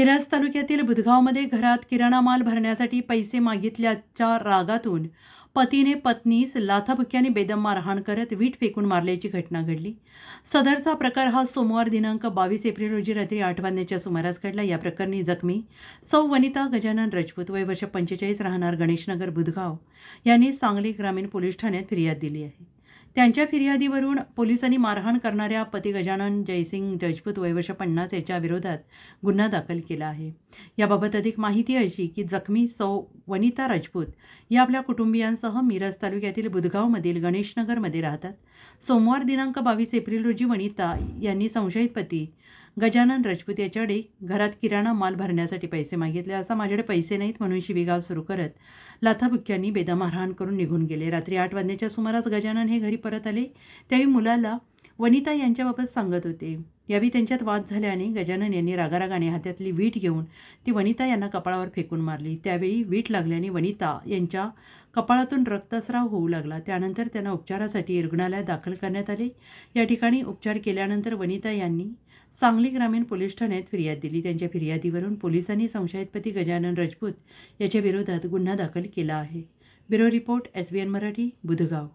मिरज तालुक्यातील बुधगावमध्ये घरात किराणा माल भरण्यासाठी पैसे मागितल्याच्या रागातून पतीने पत्नीस लाथाबुक्याने बेदम मारहाण करत वीट फेकून मारल्याची घटना घडली. सदरचा प्रकार हा सोमवार दिनांक बावीस एप्रिल रोजी रात्री आठ वाजण्याच्या सुमारास घडला. या प्रकरणी जखमी सौ वनिता गजानन राजपूत वय वर्ष पंचेचाळीस राहणार गणेशनगर बुधगाव यांनी सांगली ग्रामीण पोलीस ठाण्यात फिर्याद दिली आहे. त्यांच्या फिर्यादीवरून पोलिसांनी मारहाण करणाऱ्या पती गजानन जयसिंग जजपूत वयवर्ष पन्नास याच्या विरोधात गुन्हा दाखल केला आहे. याबाबत अधिक माहिती अशी की जखमी सौ वनिता राजपूत या आपल्या कुटुंबियांसह मिरज तालुक्यातील बुधगावमधील गणेशनगरमध्ये राहतात. सोमवार दिनांक बावीस एप्रिल रोजी वनिता यांनी संशयित पती गजानन राजपूत याच्याकडे घरात किराणा माल भरण्यासाठी पैसे मागितले. असा माझ्याकडे पैसे नाहीत म्हणून शिवीगाव सुरू करत लाथाबुक्क्यांनी बेदमारहाण करून निघून गेले. रात्री आठ वाजण्याच्या सुमारास गजानन हे घरी परत आले. त्यावेळी मुलाला वनिता यांच्याबाबत सांगत होते. यावेळी त्यांच्यात वाद झाल्याने गजानन यांनी रागारागाने हातातली वीट घेऊन ती वनिता यांना कपाळावर फेकून मारली. त्यावेळी वीट लागल्याने वनिता यांच्या कपाळातून रक्तस्राव होऊ लागला. त्यानंतर त्यांना उपचारासाठी रुग्णालयात दाखल करण्यात आले. या ठिकाणी उपचार केल्यानंतर वनिता यांनी सांगली ग्रामीण पोलीस ठाण्यात फिर्याद दिली. त्यांच्या फिर्यादीवरून पोलिसांनी संशयितपती गजानन राजपूत याच्या विरोधात गुन्हा दाखल केला आहे. Bureau report S B N Marathi Budhgaon.